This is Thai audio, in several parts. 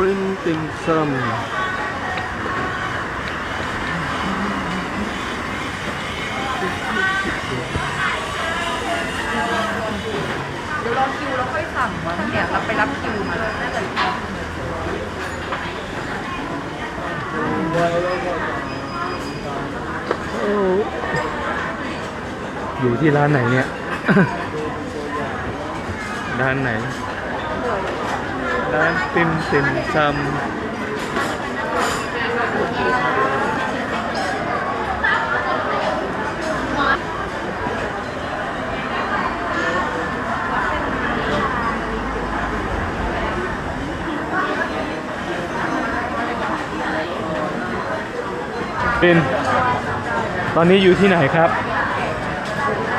ปรินติมซัมเดี๋ยวรอคิวแล้วค่อยสั่งวันเนี่ยเราไปรับคิวมาแล้วน่าจะรอโอ้อยู่ที่ร้านไหนเนี่ย ร้านไหน ร้านติมติมซัมเป็นตอนนี้อยู่ที่ไหนครับ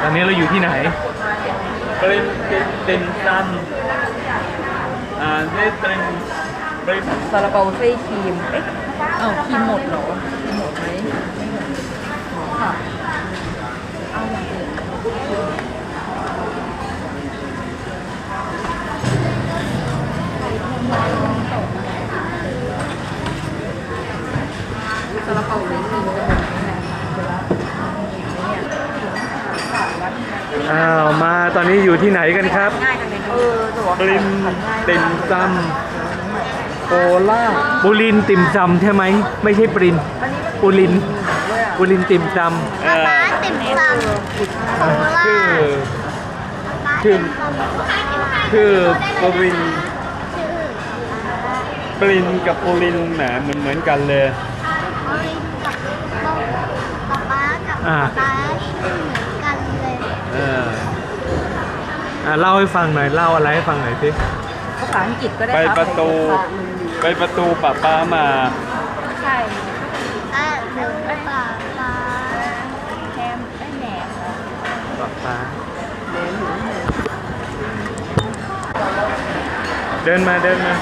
ตอนนี้เราอยู่ที่ไหนเป็นเป็นเป็นซัม อ่าได้เป็นเป็นซาลาเปาไส้ครีม เอ๊ะอ้าวครีมหมดเหรอครีมหมดไหมค่ะเอาอย่างอื่นซาลาเปาไส้ครีมจะหมดไหมเนี่ยอ้าว มาตอนนี้อยู่ที่ไหนกันครับ ง่ายจัง รินขัดง่ายติมซัมโคล่าปุรินติมซัมใช่ไหม ไม่ใช่ปรินอันนี้มันปุรินด้วยอะปุรินติมซัมเอ่อป้าติ่มซำโคราชื่อชชื่อคือปรินปรินกับปุรินแหมเหมือนเหมือนกันเลยป๊าป๊ากับอ่าป๊าชื่อเหมือนกันเลย เออ อะเล่าให้ฟังหน่อยเล่าอะไรให้ฟังหน่อยสิภาษาอังกฤษก็ได้ไปครับประตู ไปประตูป้าป้ามา ใช่อะหนูป๊าป๊าแคมได้แหนมนะป้าป้าเดินมาเดินมา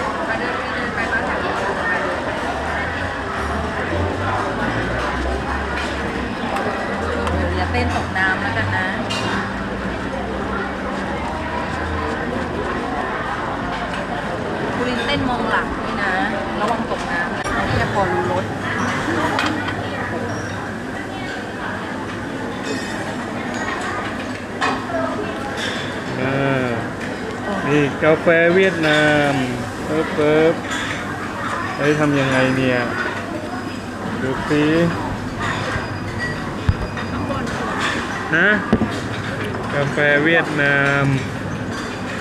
นเต้นมองหลังด้วยนะ ระวังตกน้ำนะแค่พอรู้รถเออนี่กาแฟเวียดนามเปิ๊บเปิ๊บเฮ้ยทำยังไงเนี่ย ดูสิฮะกาแฟเวียดนาม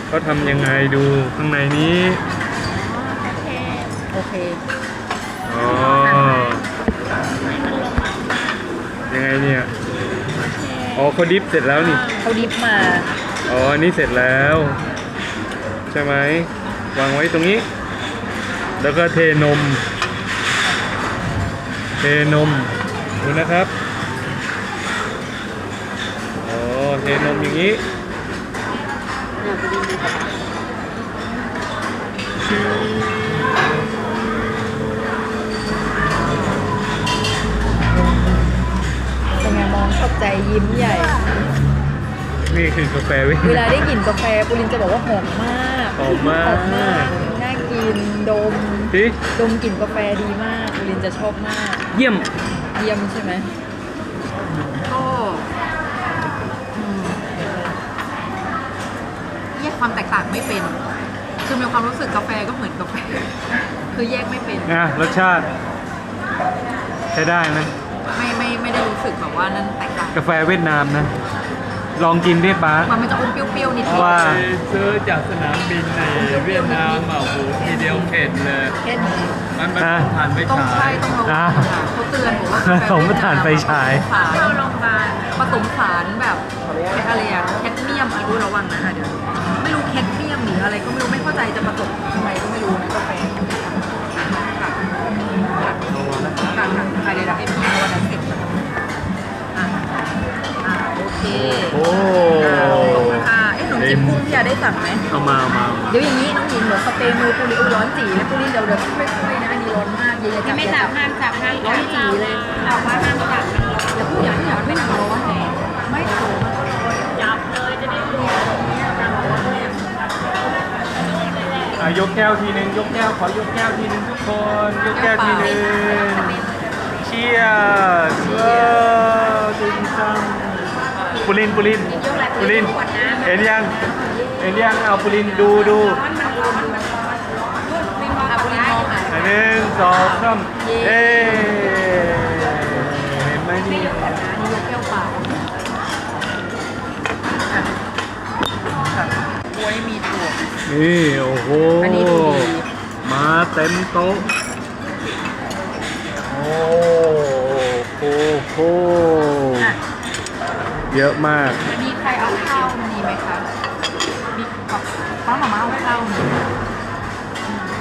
เขาทำยังไงดูข้างในนี้ โอเคอ๋อยังไงเนี่ย อ๋อเขาดิฟเสร็จแล้วนี่ เขาดิฟมา อ๋อ อันนี้เสร็จแล้ว ใช่ไหม วางไว้ตรงนี้ แล้วก็เทนม เทนม ดูนะครับ อ๋อ เทนมอย่างนี้เป็ ยิ้มใหญ่ นี่คือกาแฟเวิเวลาได้กลิ่นกาแฟปุรินจะบอกว่าหอมมากหอมมาก หอมมากน่ากินดมสิดมกลิ่นกาแฟดีมากปุรินจะชอบมาก เยี่ยม เยี่ยมใช่ไหมก็แยกความแตกต่างไม่เป็น คือมีความรู้สึกกาแฟก็เหมือนกาแฟ คือแยกไม่เป็นอะรสชาติ ใช้ได้นะ ไม่ไม่ไม่ได้รู้สึกแบบว่านั่นแตกต่างกาแฟเวียดนามนะ ลองกินดิป้ามันมันจะอมเปรี้ยวๆนิดนึงว่า ไปซื้อจากสนามบินในเวียดนามอะโอ้โหทีเดียวเข็ดเลยเช่นมันมันอะ ผ่านไปต้องฉาใช่ยต้องระวัอะงค่ะเขาเตือนบอกว่าสมฐานไฟฉายเข้าโรงพยาบาลผสมสารแบบอะไรอะแคดเมียมอะรู้ระวังนะอะเดี๋ยวไม่รู้แคดเมียมหรืออะไรก็ไม่รู้ไม่เข้าใจจะผสมท โอ้อะขอบคุณค่ะเอ๊ะขนมจีบกุ้งพี่ยาได้สั่งไหมเอามาเอามาเอามาเดี๋ยวอย่างนี้น้องหญิงเดี๋ยวสเปรย์มือปุริอุร้อนจีแล้วปุริเดี๋ยวเดี๋ยวค่อยๆนะอันนี้ร้อนมากเย็นๆจับไม่จับห้ามจับห้ามร้อนจีเลยบอกว่าห้ามจับมันร้อนอย่าพูดอย่างที่อยากไม่หนักร้อนไม่โตจับเลยจะได้รู้อายกแก้วทีนึงยกแก้วขอยกแก้วทีนึงทุกคนยกแก้วทีนึงเชียร์ว้าวติมซัม ปุรินปุรินปุรินเห็นยังเห็นยังเอาปุรินดูดูอะบุรีมองอะอันหนึ่งสองสามเอ้เห็นไหมนี่อันนี้ยกแก้วปลาอะค่ะบวยมีถั่วนี่โอ้โหอันนี้ดูดีมาเต็มโต๊ะโอ้โหโหอะ เยอะมาก มีใครเอาข้าวมีไหมคะ มีกับป้าหมาม่าเอาข้าวมี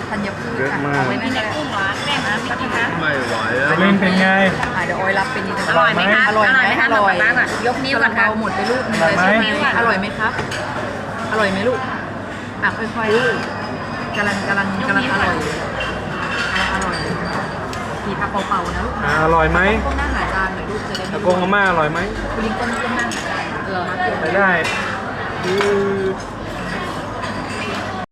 ธัญพืชเยอะมาก เอาไว้ในกุ้งร้านแม่นะไม่กินนะไม่ไหวแล้วปุรินเป็นไง อะเดี๋ยวออยรับเป็นนี่อร่อยไหมคะอร่อยไหมอร่อยไหมคะอร่อยกป้าก่อนยกนิ้วก่อนค่ะซาลาเปาหมดไปลูกหนึงเลยอร่อยไหมใช่ไหมอร่อยไหมครับ อร่อยไหมลูก อะค่อยๆกำลังกำลังกำลังอร่อย เป่าๆนะลูกอ่านะอร่อยไหมก้มหน้าหาจานหน่อยลูกจะได้ตะไม่โกงอาม่าอร่อยไหม คุณลิงก้มก้มหน้าหาจานเหรอไปได้อืม